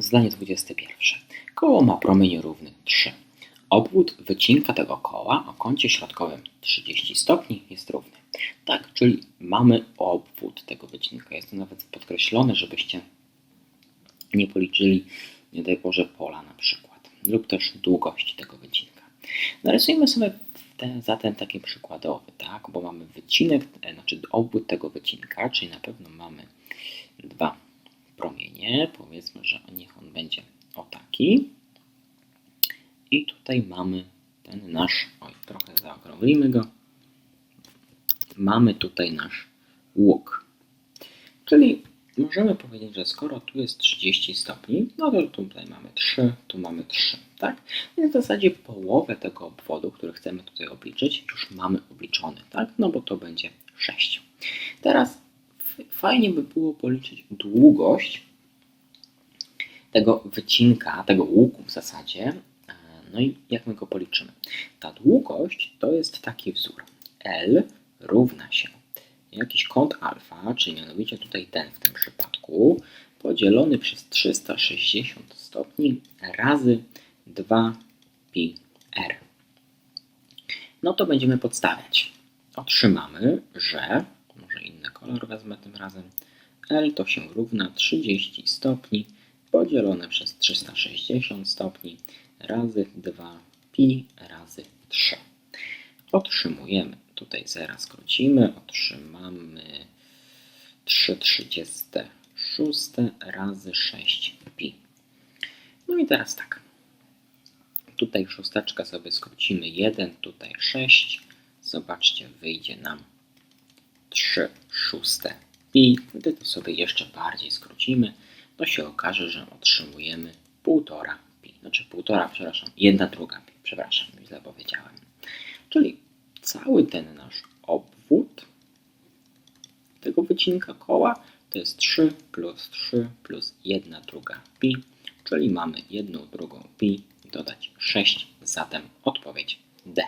Zdanie 21. Koło ma promień równy 3. Obwód wycinka tego koła o kącie środkowym 30 stopni jest równy. Tak, czyli mamy obwód tego wycinka. Jest to nawet podkreślone, żebyście nie policzyli, nie daj Boże, pola na przykład, lub też długości tego wycinka. Narysujmy sobie ten, zatem taki przykładowy, tak, bo mamy wycinek, e, znaczy obwód tego wycinka, czyli na pewno mamy dwa promienie. Powiedzmy, że niech on będzie o taki. I tutaj mamy ten nasz, oj, trochę zaokrąglimy go. Mamy tutaj nasz łuk. Czyli możemy powiedzieć, że skoro tu jest 30 stopni, no to tutaj mamy 3, tu mamy 3, tak? Więc w zasadzie połowę tego obwodu, który chcemy tutaj obliczyć, już mamy obliczony, tak? No bo to będzie 6. Teraz fajnie by było policzyć długość tego wycinka, tego łuku w zasadzie. E, no i jak my go policzymy? Ta długość to jest taki wzór. L równa się jakiś kąt alfa, czyli mianowicie tutaj ten w tym przypadku, podzielony przez 360 stopni razy 2 pi r. No to będziemy podstawiać. Otrzymamy, że, inny kolor wezmę tym razem, L to się równa 30 stopni podzielone przez 360 stopni razy 2 pi razy 3. Otrzymujemy, tutaj zera skrócimy, otrzymamy 3,36 razy 6 pi. No i teraz tak. Tutaj szósteczkę sobie skrócimy 1, tutaj 6. Zobaczcie, wyjdzie nam 3 szóste pi. Gdy to sobie jeszcze bardziej skrócimy, to się okaże, że otrzymujemy 1,5 pi. Znaczy 1,5, przepraszam, 1 druga pi. Przepraszam, źle powiedziałem. Czyli cały ten nasz obwód tego wycinka koła to jest 3 plus 3 plus 1 druga pi, czyli mamy 1 drugą pi dodać 6, zatem odpowiedź D.